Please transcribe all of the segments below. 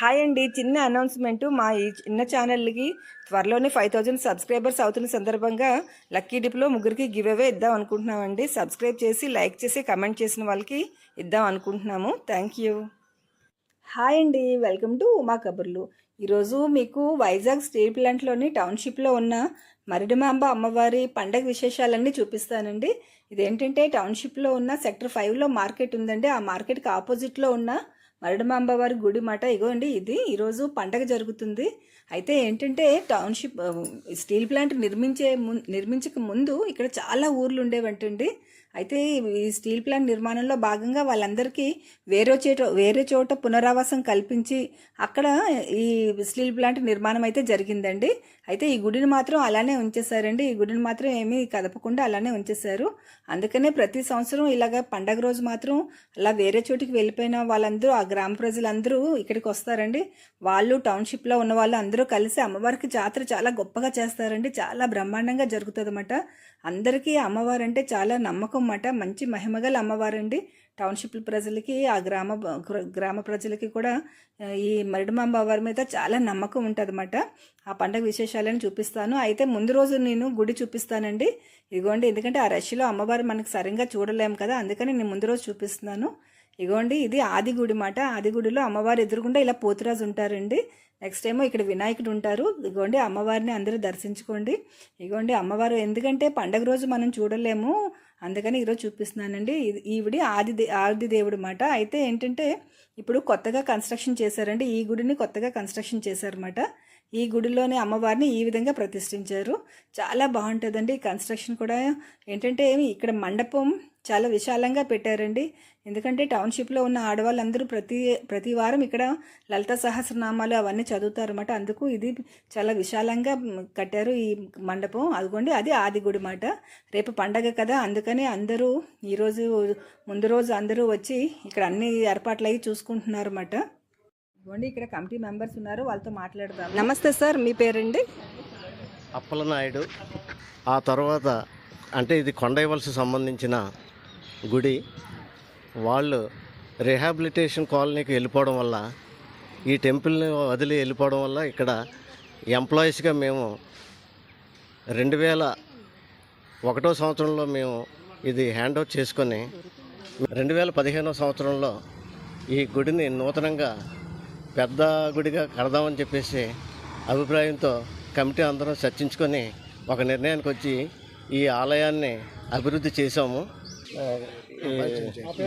Hi అండి. చిన్న announcement. మా ఈ చిన్న ఛానల్కి త్వరలోనే ఫైవ్ థౌజండ్ సబ్స్క్రైబర్స్ అవుతున్న సందర్భంగా లక్కీ డిప్లో ముగ్గురికి గివ్ అవే ఇద్దాం అనుకుంటున్నామండి. సబ్స్క్రైబ్ చేసి లైక్ చేసి కమెంట్ చేసిన వాళ్ళకి ఇద్దాం అనుకుంటున్నాము. Thank you. హాయ్ అండి. వెల్కమ్ టు ఉమా కబుర్లు. ఈరోజు మీకు వైజాగ్ స్టీల్ ప్లాంట్లోని టౌన్షిప్లో ఉన్న మరిడిమాంబ అమ్మవారి పండగ విశేషాలన్నీ చూపిస్తానండి. ఇదేంటంటే టౌన్షిప్లో ఉన్న సెక్టర్ ఫైవ్లో మార్కెట్ ఉందండి. ఆ మార్కెట్కి ఆపోజిట్లో ఉన్న మరిడిమాంబ వారి గుడి మాట ఇగోండి ఇది ఈరోజు పండగ జరుగుతుంది. అయితే ఏంటంటే టౌన్షిప్ స్టీల్ ప్లాంట్ నిర్మించే ము నిర్మించక ముందు ఇక్కడ చాలా ఊర్లు ఉండేవంటండి. అయితే ఈ స్టీల్ ప్లాంట్ నిర్మాణంలో భాగంగా వాళ్ళందరికీ వేరే చోట వేరే చోట పునరావాసం కల్పించి అక్కడ ఈ స్టీల్ ప్లాంట్ నిర్మాణం అయితే జరిగిందండి. అయితే ఈ గుడిని మాత్రం అలానే ఉంచేశారండి. ఈ గుడిని మాత్రం ఏమీ కదపకుండా అలానే ఉంచేశారు. అందుకనే ప్రతి సంవత్సరం ఇలాగ పండగ రోజు మాత్రం అలా వేరే చోటికి వెళ్ళిపోయిన వాళ్ళందరూ ఆ గ్రామ ప్రజలందరూ ఇక్కడికి వస్తారండి. వాళ్ళు టౌన్షిప్లో ఉన్న వాళ్ళు అందరూ కలిసి అమ్మవారికి జాతర చాలా గొప్పగా చేస్తారండి. చాలా బ్రహ్మాండంగా జరుగుతుంది అందరికీ అమ్మవారు అంటే చాలా నమ్మకం అన్నమాట మంచి మహిమగల అమ్మవారండి. టౌన్షిప్ ప్రజలకి ఆ గ్రామ గ్రామ ప్రజలకి కూడా ఈ మరిడమాంబ వారి మీద చాలా నమ్మకం ఉంటుందన్నమాట. ఆ పండగ విశేషాలను చూపిస్తాను. అయితే ముందు రోజు నేను గుడి చూపిస్తానండి. ఇదిగోండి ఎందుకంటే ఆ రష్లో అమ్మవారు మనకు సరిగ్గా చూడలేము కదా అందుకని నేను ముందు రోజు చూపిస్తున్నాను. ఇగోండి ఇది ఆది గుడి మాట. ఆది గుడిలో అమ్మవారు ఎదురుగుండా ఇలా పోతురాజు ఉంటారండి. నెక్స్ట్ ఏమో ఇక్కడ వినాయకుడు ఉంటారు. ఇగోండి అమ్మవారిని అందరూ దర్శించుకోండి. ఇగోండి అమ్మవారు ఎందుకంటే పండగ రోజు మనం చూడలేము. అందుకని ఈరోజు చూపిస్తున్నానండి. ఈవిడి ఆది ఆది దేవుడు మాట. అయితే ఏంటంటే ఇప్పుడు కొత్తగా కన్స్ట్రక్షన్ చేశారండి. ఈ గుడిని కొత్తగా కన్స్ట్రక్షన్ చేశారన్నమాట. ఈ గుడిలోని అమ్మవారిని ఈ విధంగా ప్రతిష్ఠించారు. చాలా బాగుంటుందండి ఈ కన్స్ట్రక్షన్ కూడా. ఏంటంటే ఇక్కడ మండపం చాలా విశాలంగా పెట్టారండి. ఎందుకంటే టౌన్షిప్లో ఉన్న ఆడవాళ్ళందరూ ప్రతి ప్రతి వారం ఇక్కడ లలిత సహస్రనామాలు అవన్నీ చదువుతారన్నమాట. అందుకు ఇది చాలా విశాలంగా కట్టారు ఈ మండపం. అదిగోండి అది ఆది గుడి మాట. రేపు పండగ కదా అందుకని అందరూ ఈరోజు ముందు రోజు అందరూ వచ్చి ఇక్కడ అన్ని ఏర్పాట్లు అయ్యి చూసుకుంటున్నారన్నమాట. ఇదిగోండి ఇక్కడ కమిటీ మెంబర్స్ ఉన్నారు వాళ్ళతో మాట్లాడదాం నమస్తే సార్ మీ పేరండి? అప్పలనాయుడు. ఆ తర్వాత అంటే ఇది కొండైవలసి సంబంధించిన గుడి వాళ్ళు రిహాబిలిటేషన్ కాలనీకి వెళ్ళిపోవడం వల్ల ఈ టెంపుల్ని వదిలి వెళ్ళిపోవడం వల్ల ఇక్కడ ఎంప్లాయీస్గా మేము రెండు వేల ఒకటో సంవత్సరంలో మేము ఇది హ్యాండ్ ఓవర్ చేసుకొని రెండు వేల పదిహేనో సంవత్సరంలో ఈ గుడిని నూతనంగా పెద్ద గుడిగా కడదామని చెప్పేసి అభిప్రాయంతో కమిటీ అందరం చర్చించుకొని ఒక నిర్ణయానికి వచ్చి ఈ ఆలయాన్ని అభివృద్ధి చేశాము.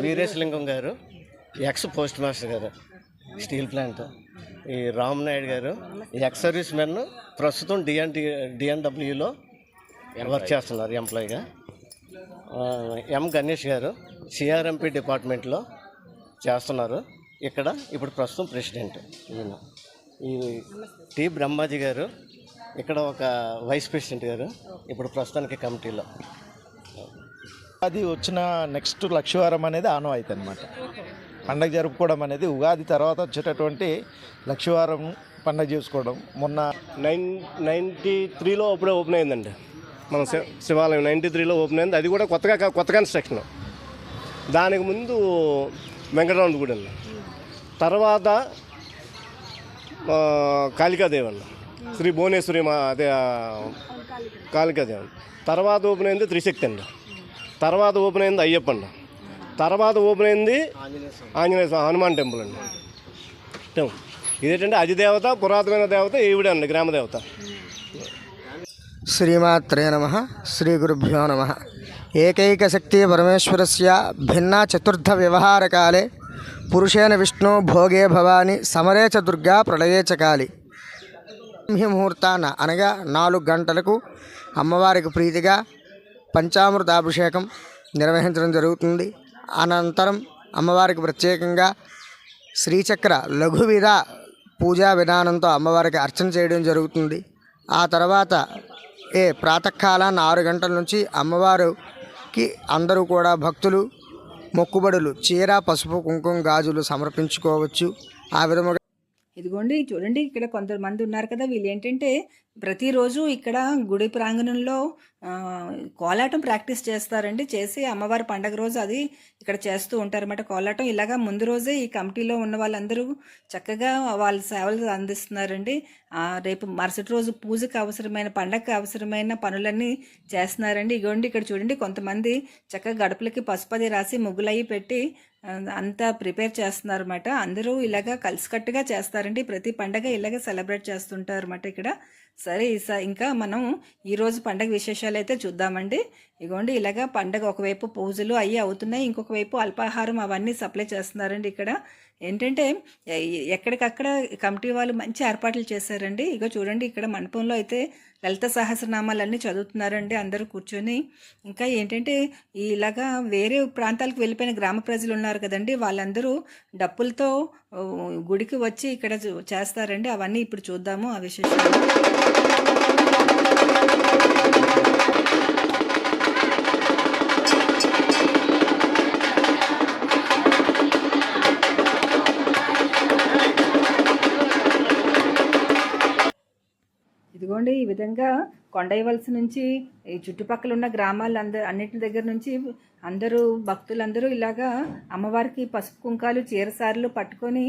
వీరేశలింగం గారు ఎక్స్ పోస్ట్ మాస్టర్ గారు స్టీల్ ప్లాంట్. ఈ రామ్ నాయుడు గారు ఎక్స్ సర్వీస్ మెన్ ప్రస్తుతం డిఎన్ డిఎన్డబ్ల్యూలో వర్క్ చేస్తున్నారు ఎంప్లాయీగా ఎం గణేష్ గారు సిఆర్ఎంపి డిపార్ట్మెంట్లో చేస్తున్నారు. ఇక్కడ ఇప్పుడు ప్రస్తుతం ప్రెసిడెంట్ ఈయన. ఈ టి బ్రహ్మాజీ గారు ఇక్కడ ఒక వైస్ ప్రెసిడెంట్ గారు ఇప్పుడు ప్రస్తుతానికి కమిటీలో. అది వచ్చిన నెక్స్ట్ లక్షవారం అనేది ఆనవాయితీ అనమాట పండగ జరుపుకోవడం అనేది ఉగాది తర్వాత వచ్చేటటువంటి లక్షవారం పండగ చేసుకోవడం. మొన్న నైన్ నైంటీ త్రీలో అప్పుడే ఓపెన్ అయిందండి. మన శి- శివాలయం నైంటీ త్రీలో ఓపెన్ అయింది. అది కూడా కొత్తగా కా- కొత్త కన్స్ట్రక్షన్. దానికి ముందు వెంకటరమణ గుడి అండి. తర్వాత కాళికాదేవి అండి. శ్రీ భువనేశ్వరి మా అదే కాళికాదేవి. అండి తర్వాత ఓపెన్ అయింది త్రిశక్తి అండి. తర్వాత ఓపెన్ అయింది అయ్యప్ప తర్వాత ఓపెన్ అయింది ఆంజనేయ స్వామి హనుమాన్ టెంపుల్ అండి ఇదేంటంటే అధిదేవత పురాతనమైన దేవత ఈవిడ అండి గ్రామదేవత శ్రీమాత్రే నమ శ్రీ గురుభ్యో నమ. ఏకైకశక్తి పరమేశ్వరస్య భిన్నా చతుర్థ వ్యవహారకాలే పురుషేణ విష్ణు భోగే భవాని సమరే చ దుర్గా ప్రళయే చ కాళి ముహూర్తాన అనగా నాలుగు గంటలకు అమ్మవారికి ప్రీతిగా పంచామృతాభిషేకం నిర్వహించడం జరుగుతుంది. అనంతరం అమ్మవారికి ప్రత్యేకంగా శ్రీచక్ర లఘువిధ పూజా విధానంతో అమ్మవారికి అర్చన చేయడం జరుగుతుంది. ఆ తర్వాత ఏ ప్రాతకాలాన ఆరు గంటల నుంచి అమ్మవారికి అందరూ కూడా భక్తులు మొక్కుబడులు చీర పసుపు కుంకుమ గాజులు సమర్పించుకోవచ్చు. ఆ విధముగా ఇదిగోండి చూడండి ఇక్కడ కొంతమంది ఉన్నారు కదా వీళ్ళు ఏంటంటే ప్రతిరోజు ఇక్కడ గుడి ప్రాంగణంలో కోలాటం ప్రాక్టీస్ చేస్తారండి. చేసి అమ్మవారి పండగ రోజు అది ఇక్కడ చేస్తూ ఉంటారన్నమాట కోలాటం. ఇలాగా ముందు రోజే ఈ కమిటీలో ఉన్న వాళ్ళందరూ చక్కగా వాళ్ళ సేవలు అందిస్తున్నారండి. రేపు మరుసటి రోజు పూజకు అవసరమైన పండగకు అవసరమైన పనులన్నీ చేస్తున్నారండి. ఇగోండి ఇక్కడ చూడండి కొంతమంది చక్కగా గడపలకి పసుపది రాసి ముగ్గులయ్యి పెట్టి అంతా ప్రిపేర్ చేస్తున్నారు అనమాట అందరూ ఇలాగా కలిసికట్టుగా చేస్తారండి. ప్రతి పండగ ఇలాగే సెలబ్రేట్ చేస్తుంటారు అనమాట ఇక్కడ. సరే ఈసా ఇంకా మనం ఈరోజు పండగ విశేషాలు అయితే చూద్దామండి. ఇగోండి ఇలాగ పండగ ఒకవైపు పూజలు అవి అవుతున్నాయి ఇంకొక వైపు అల్పాహారం అవన్నీ సప్లై చేస్తున్నారండి ఇక్కడ. ఏంటంటే ఎక్కడికక్కడ కమిటీ వాళ్ళు మంచి ఏర్పాట్లు చేశారండి. ఇగో చూడండి ఇక్కడ మండపంలో అయితే లలిత సహస్రనామాలన్నీ చదువుతున్నారండి అందరూ కూర్చొని. ఇంకా ఏంటంటే ఇలాగా వేరే ప్రాంతాలకు వెళ్ళిపోయిన గ్రామ ప్రజలు ఉన్నారు కదండి. వాళ్ళందరూ డప్పులతో గుడికి వచ్చి ఇక్కడ చేస్తారండి. అవన్నీ ఇప్పుడు చూద్దాము ఆ విశేషాలు. విధంగా కొండైవలస నుంచి ఈ చుట్టుపక్కల ఉన్న గ్రామాలు అందరు అన్నిటి దగ్గర నుంచి అందరూ భక్తులందరూ ఇలాగా అమ్మవారికి పసుపు కుంకాలు చీరసారులు పట్టుకొని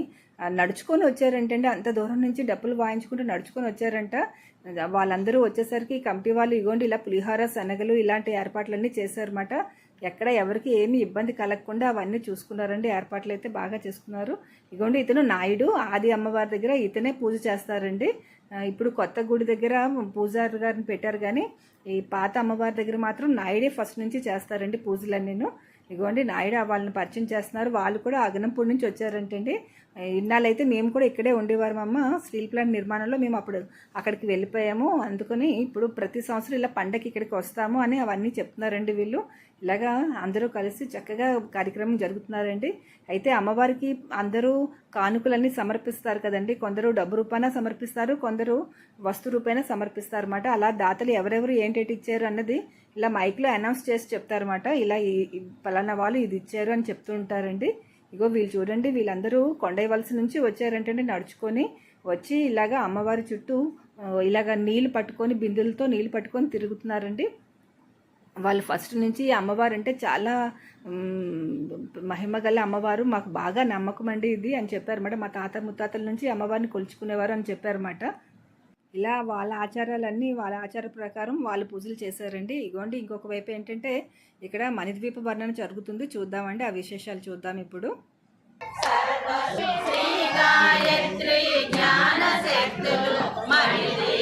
నడుచుకొని వచ్చారంటండి. అంత దూరం నుంచి డప్పులు వాయించుకుంటూ నడుచుకొని వచ్చారంట. వాళ్ళందరూ వచ్చేసరికి కమిటీ వాళ్ళు ఇగోండి ఇలా పులిహోర శనగలు ఇలాంటి ఏర్పాట్లన్నీ చేశారన్నమాట. ఎక్కడ ఎవరికి ఏమి ఇబ్బంది కలగకుండా అవన్నీ చూసుకున్నారండి. ఏర్పాట్లు అయితే బాగా చేసుకున్నారు. ఇగోండి ఇతను నాయుడు ఆది అమ్మవారి దగ్గర ఇతనే పూజ చేస్తారండి. ఇప్పుడు కొత్త గుడి దగ్గర పూజారి గారిని పెట్టారు కానీ ఈ పాత అమ్మవారి దగ్గర మాత్రం నాయుడే ఫస్ట్ నుంచి చేస్తారండి పూజలన్నీను. ఇగోండి నాయుడు వాళ్ళని పరిచయం చేస్తున్నారు. వాళ్ళు కూడా అగనంపూడి నుంచి వచ్చారంటండి. ఇన్నాళ్ళైతే మేము కూడా ఇక్కడే ఉండేవారు అమ్మ స్టీల్ ప్లాంట్ నిర్మాణంలో మేము అప్పుడు అక్కడికి వెళ్ళిపోయాము. అందుకని ఇప్పుడు ప్రతి సంవత్సరం ఇలా పండగకి ఇక్కడికి వస్తాము అని అవన్నీ చెప్తున్నారండి వీళ్ళు. ఇలాగా అందరూ కలిసి చక్కగా కార్యక్రమం జరుగుతున్నారండి. అయితే అమ్మవారికి అందరూ కానుకలన్నీ సమర్పిస్తారు కదండి. కొందరు డబ్బు రూపాన సమర్పిస్తారు కొందరు వస్తు రూపాయన సమర్పిస్తారు అన్నమాట అలా దాతలు ఎవరెవరు ఏంటేటి ఇచ్చారు అన్నది ఇలా మైక్లో అనౌన్స్ చేసి చెప్తారన్నమాట. ఇలా ఈ పలానా వాళ్ళు ఇది ఇచ్చారు అని చెప్తూ ఉంటారండి ఇగో వీళ్ళు చూడండి వీళ్ళందరూ కొండైవలస నుంచి వచ్చారంటే నడుచుకొని వచ్చి ఇలాగా అమ్మవారి చుట్టూ ఇలాగ నీళ్ళు పట్టుకొని బిందులతో నీళ్ళు పట్టుకొని తిరుగుతున్నారండి. వాళ్ళు ఫస్ట్ నుంచి ఈ అమ్మవారు అంటే చాలా మహిమ గల అమ్మవారు. మాకు బాగా నమ్మకం అండి ఇది అని చెప్పారన్నమాట. మా తాత ముత్తాతల నుంచి అమ్మవారిని కొలుచుకునేవారు అని చెప్పారన్నమాట. ఇలా వాళ్ళ ఆచారాలన్నీ వాళ్ళ ఆచార ప్రకారం వాళ్ళు పూజలు చేశారండి. ఇగోండి ఇంకొక వైపు ఏంటంటే ఇక్కడ మణిద్వీప వర్ణన జరుగుతుంది. చూద్దామండి ఆ విశేషాలు చూద్దాం ఇప్పుడు. ఇదిగోండి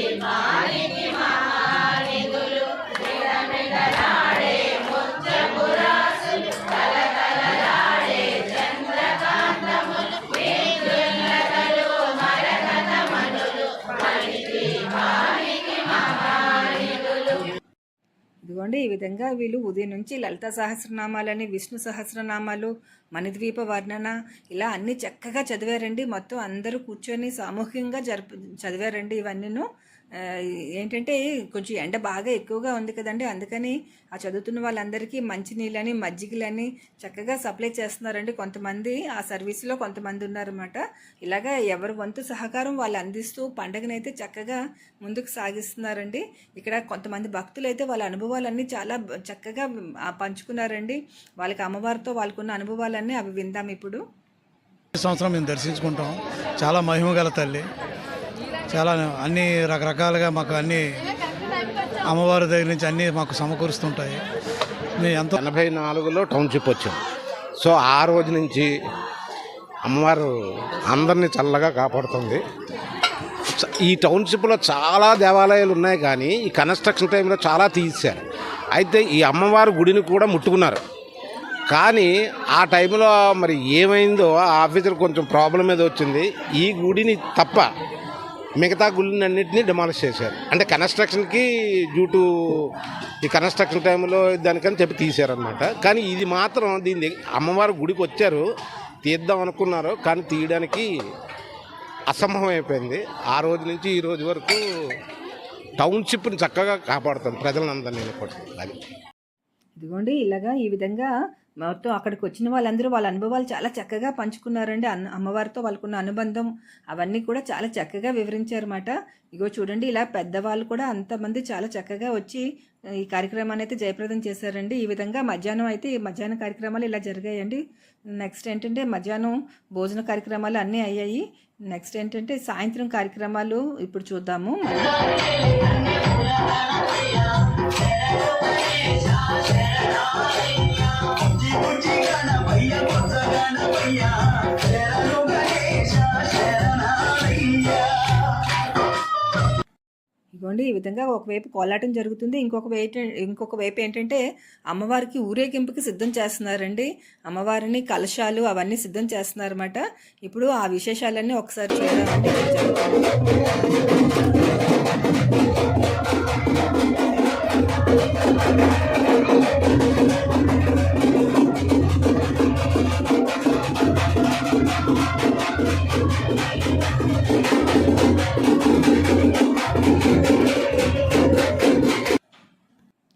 ఈ విధంగా వీళ్ళు ఉదయం నుంచి లలిత సహస్రనామాలని విష్ణు సహస్రనామాలు మణిద్వీప వర్ణన ఇలా అన్ని చక్కగా చదివారండి. మొత్తం అందరూ కూర్చొని సామూహికంగా జరుపు చదివారండి ఇవన్నీను. ఏంటంటే కొంచెం ఎండ బాగా ఎక్కువగా ఉంది కదండి. అందుకని ఆ చదువుతున్న వాళ్ళందరికీ మంచినీళ్ళని మజ్జిగలని చక్కగా సప్లై చేస్తున్నారండి. కొంతమంది ఆ సర్వీస్లో కొంతమంది ఉన్నారన్నమాట. ఇలాగా ఎవరి వంతు సహకారం వాళ్ళు అందిస్తూ పండగనైతే చక్కగా ముందుకు సాగిస్తున్నారండి. ఇక్కడ కొంతమంది భక్తులు అయితే వాళ్ళ అనుభవాలన్నీ చాలా చక్కగా పంచుకున్నారండి. వాళ్ళకి అమ్మవారితో వాళ్ళకున్న అనుభవాలన్నీ అవి విందాం ఇప్పుడు. సంవత్సరం మేము దర్శించుకుంటాం. చాలా మహిమగల తల్లి. చాలా అన్ని రకరకాలుగా మాకు అన్ని అమ్మవారి దగ్గర నుంచి అన్నీ మాకు సమకూరుస్తుంటాయి. మేము ఎంతో ఎనభై నాలుగులో టౌన్షిప్ వచ్చాం. సో ఆ రోజు నుంచి అమ్మవారు అందరినీ చల్లగా కాపాడుతుంది. ఈ టౌన్షిప్లో చాలా దేవాలయాలు ఉన్నాయి కానీ ఈ కన్స్ట్రక్షన్ టైంలో చాలా తీశారు అయితే ఈ అమ్మవారి గుడిని కూడా ముట్టుకున్నారు. కానీ ఆ టైంలో మరి ఏమైందో ఆ ఆఫీసర్ కొంచెం ప్రాబ్లం ఏదో వచ్చింది. ఈ గుడిని తప్ప మిగతా గుళ్ళన్నింటినీ డిమాలిష్ చేశారు. అంటే కన్స్ట్రక్షన్కి డ్యూ టు ఈ కన్స్ట్రక్షన్ టైంలో దానికని చెప్పి తీశారనమాట కానీ ఇది మాత్రం దీని అమ్మవారి గుడికి వచ్చారు తీద్దాం అనుకున్నారు కానీ తీయడానికి అసంభవం అయిపోయింది. ఆ రోజు నుంచి ఈ రోజు వరకు టౌన్షిప్ని చక్కగా కాపాడుతాం ప్రజలందరినీ కూడా. అది ఇదిగోండి ఇలాగా ఈ విధంగా మొత్తం అక్కడికి వచ్చిన వాళ్ళందరూ వాళ్ళ అనుభవాలు చాలా చక్కగా పంచుకున్నారండి. అన్న అమ్మవారితో వాళ్ళకున్న అనుబంధం అవన్నీ కూడా చాలా చక్కగా వివరించారన్నమాట. ఇగో చూడండి ఇలా పెద్దవాళ్ళు కూడా అంతమంది చాలా చక్కగా వచ్చి ఈ కార్యక్రమాన్ని అయితే జయప్రదం చేశారండి. ఈ విధంగా మధ్యాహ్నం అయితే ఈ మధ్యాహ్న కార్యక్రమాలు ఇలా జరిగాయండి. నెక్స్ట్ ఏంటంటే మధ్యాహ్నం భోజన కార్యక్రమాలు అన్నీ అయ్యాయి. నెక్స్ట్ ఏంటంటే సాయంత్రం కార్యక్రమాలు ఇప్పుడు చూద్దాము. ఇదిగోండి ఈ విధంగా ఒకవైపు కోలాటం జరుగుతుంది. ఇంకొక వైపు ఇంకొక వైపు ఏంటంటే అమ్మవారికి ఊరేగింపుకి సిద్ధం చేస్తున్నారండి. అమ్మవారిని కలశాలు అవన్నీ సిద్ధం చేస్తున్నారన్నమాట. ఇప్పుడు ఆ విశేషాలన్నీ ఒకసారి చూద్దామండి.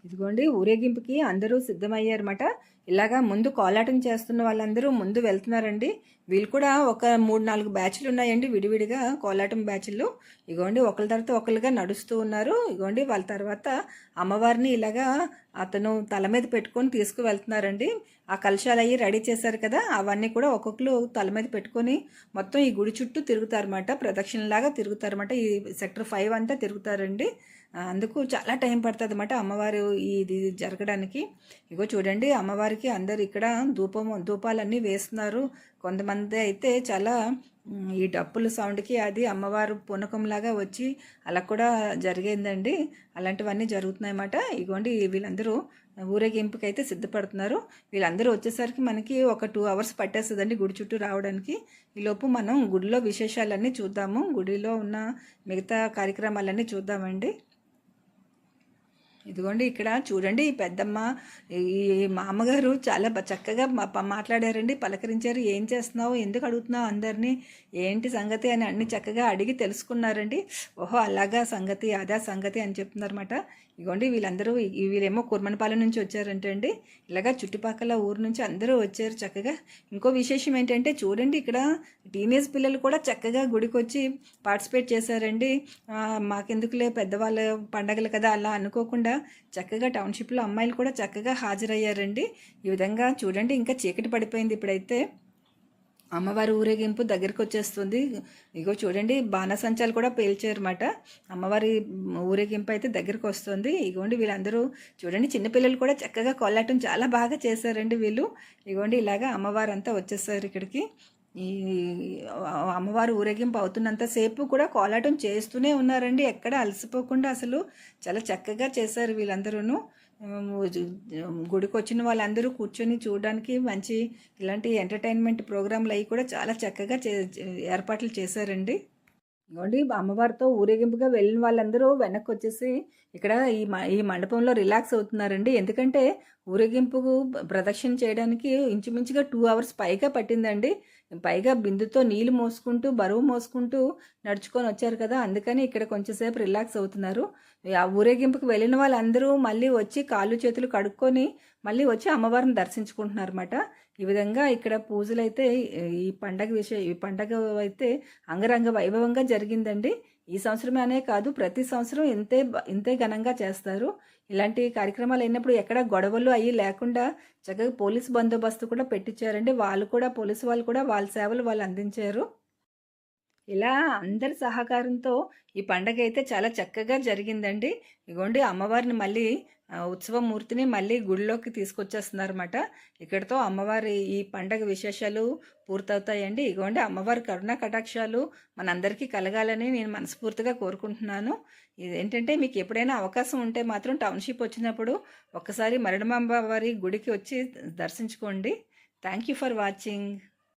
ఇదిగోండి ఊరేగింపుకి అందరూ సిద్ధమయ్యారన్నమాట. ఇలాగా ముందు కోలాటం చేస్తున్న వాళ్ళందరూ ముందు వెళ్తున్నారండి. వీళ్ళు కూడా ఒక మూడు నాలుగు బ్యాచ్లు ఉన్నాయండి విడివిడిగా. కోలాటం బ్యాచ్లు. ఇగోండి ఒకరి తర్వాత ఒకరుగా నడుస్తూ ఉన్నారు. ఇగోండి వాళ్ళ తర్వాత అమ్మవారిని ఇలాగా అతను తల మీద పెట్టుకొని తీసుకువెళ్తున్నారండి. ఆ కలశాలు అయ్యి రెడీ చేశారు కదా అవన్నీ కూడా ఒక్కొక్కరు తల మీద పెట్టుకొని మొత్తం ఈ గుడి చుట్టూ తిరుగుతారన్నమాట. ప్రదక్షిణలాగా తిరుగుతారన్నమాట. ఈ సెక్టర్ ఫైవ్ అంతా తిరుగుతారండి. అందుకు చాలా టైం పడుతుంది అన్నమాట అమ్మవారు ఇది జరగడానికి. ఇగో చూడండి అమ్మవారికి అందరు ఇక్కడ ధూపం ధూపాలన్నీ వేస్తున్నారు. కొంతమంది అయితే చాలా ఈ డప్పుల సౌండ్కి అది అమ్మవారు పూనకంలాగా వచ్చి అలా కూడా జరిగిందండి. అలాంటివన్నీ జరుగుతున్నాయి అన్నమాట. ఇగోండి వీళ్ళందరూ ఊరేగింపుకి అయితే సిద్ధపడుతున్నారు. వీళ్ళందరూ వచ్చేసరికి మనకి ఒక టూ అవర్స్ పట్టేస్తుందండి గుడి చుట్టూ రావడానికి. ఈలోపు మనం గుడిలో విశేషాలన్నీ చూద్దాము. గుడిలో ఉన్న మిగతా కార్యక్రమాలన్నీ చూద్దామండి. ఇదిగోండి ఇక్కడ చూడండి ఈ పెద్దమ్మ ఈ మా అమ్మగారు చాలా చక్కగా మాట్లాడారండి పలకరించారు ఏం చేస్తున్నావు? ఎందుకు అడుగుతున్నావు అందరినీ? ఏంటి సంగతి? అని అన్ని చక్కగా అడిగి తెలుసుకున్నారండి. ఓహో అలాగా సంగతి అదా సంగతి అని చెప్తున్నారన్నమాట. ఇదిగోండి వీళ్ళందరూ వీళ్ళేమో కుర్మనపాలెం నుంచి వచ్చారంటే అండి. ఇలాగా చుట్టుపక్కల ఊరు నుంచి అందరూ వచ్చారు చక్కగా. ఇంకో విశేషం ఏంటంటే చూడండి ఇక్కడ టీనేజ్ పిల్లలు కూడా చక్కగా గుడికి వచ్చి పార్టిసిపేట్ చేశారండి. మాకెందుకులే పెద్దవాళ్ళ పండగలు కదా అలా అనుకోకుండా చక్కగా టౌన్షిప్లో అమ్మాయిలు కూడా చక్కగా హాజరయ్యారండి. ఈ విధంగా చూడండి ఇంకా చీకటి పడిపోయింది ఇప్పుడైతే. అమ్మవారి ఊరేగింపు దగ్గరికి వచ్చేస్తుంది. ఇగో చూడండి బాణసంచాలు కూడా పేల్చారన్నమాట. అమ్మవారి ఊరేగింపు అయితే దగ్గరికి వస్తుంది. ఇగోండి వీళ్ళందరూ చూడండి చిన్నపిల్లలు కూడా చక్కగా కొల్లాటం చాలా బాగా చేశారండి వీళ్ళు. ఇగోండి ఇలాగా అమ్మవారు అంతా వచ్చేసారు ఇక్కడికి. ఈ అమ్మవారు ఊరేగింపు అవుతున్నంతసేపు కూడా కోలాటం చేస్తూనే ఉన్నారండి. ఎక్కడ అలసిపోకుండా అసలు చాలా చక్కగా చేశారు వీళ్ళందరూను. గుడికి వచ్చిన వాళ్ళందరూ కూర్చొని చూడడానికి మంచి ఇలాంటి ఎంటర్టైన్మెంట్ ప్రోగ్రాంలు అవి కూడా చాలా చక్కగా చే ఏర్పాట్లు చేశారండి. ఇదిగోండి అమ్మవారితో ఊరేగింపుగా వెళ్ళిన వాళ్ళందరూ వెనక్కి వచ్చేసి ఇక్కడ ఈ మ- ఈ మండపంలో రిలాక్స్ అవుతున్నారండి. ఎందుకంటే ఊరేగింపు ప్రదక్షిణ చేయడానికి ఇంచుమించుగా టూ అవర్స్ పైగా పట్టిందండి. పైగా బిందుతో నీళ్ళు మోసుకుంటూ బరువు మోసుకుంటూ నడుచుకొని వచ్చారు కదా. అందుకని ఇక్కడ కొంచెంసేపు రిలాక్స్ అవుతున్నారు. ఆ ఊరేగింపుకి వెళ్ళిన వాళ్ళందరూ మళ్ళీ వచ్చి కాళ్ళు చేతులు కడుక్కొని మళ్ళీ వచ్చి అమ్మవారిని దర్శించుకుంటున్నారు అనమాట ఈ విధంగా ఇక్కడ పూజలు అయితే ఈ పండగ విషయ ఈ పండగ అయితే అంగరంగ వైభవంగా జరిగిందండి. ఈ సంవత్సరమే అనే కాదు ప్రతి సంవత్సరం ఇంతే ఇంతే ఘనంగా చేస్తారు. ఇలాంటి కార్యక్రమాలు అయినప్పుడు ఎక్కడ గొడవలు అయ్యి లేకుండా చక్కగా పోలీస్ బందోబస్తు కూడా పెట్టించారండి. వాళ్ళు కూడా పోలీసు వాళ్ళు కూడా వాళ్ళ సేవలు వాళ్ళు అందించారు. ఇలా అందరి సహకారంతో ఈ పండగ అయితే చాలా చక్కగా జరిగిందండి. ఇగోండి అమ్మవారిని మళ్ళీ ఉత్సవమూర్తిని మళ్ళీ గుడిలోకి తీసుకొచ్చేస్తున్నారన్నమాట. ఇక్కడతో అమ్మవారి ఈ పండగ విశేషాలు పూర్తవుతాయండి. ఇగోండి అమ్మవారి కరుణ కటాక్షాలు మనందరికీ కలగాలని నేను మనస్ఫూర్తిగా కోరుకుంటున్నాను. ఇదేంటంటే మీకు ఎప్పుడైనా అవకాశం ఉంటే మాత్రం టౌన్షిప్ వచ్చినప్పుడు ఒక్కసారి మరణమాంబ వారి గుడికి వచ్చి దర్శించుకోండి. Thank you for watching.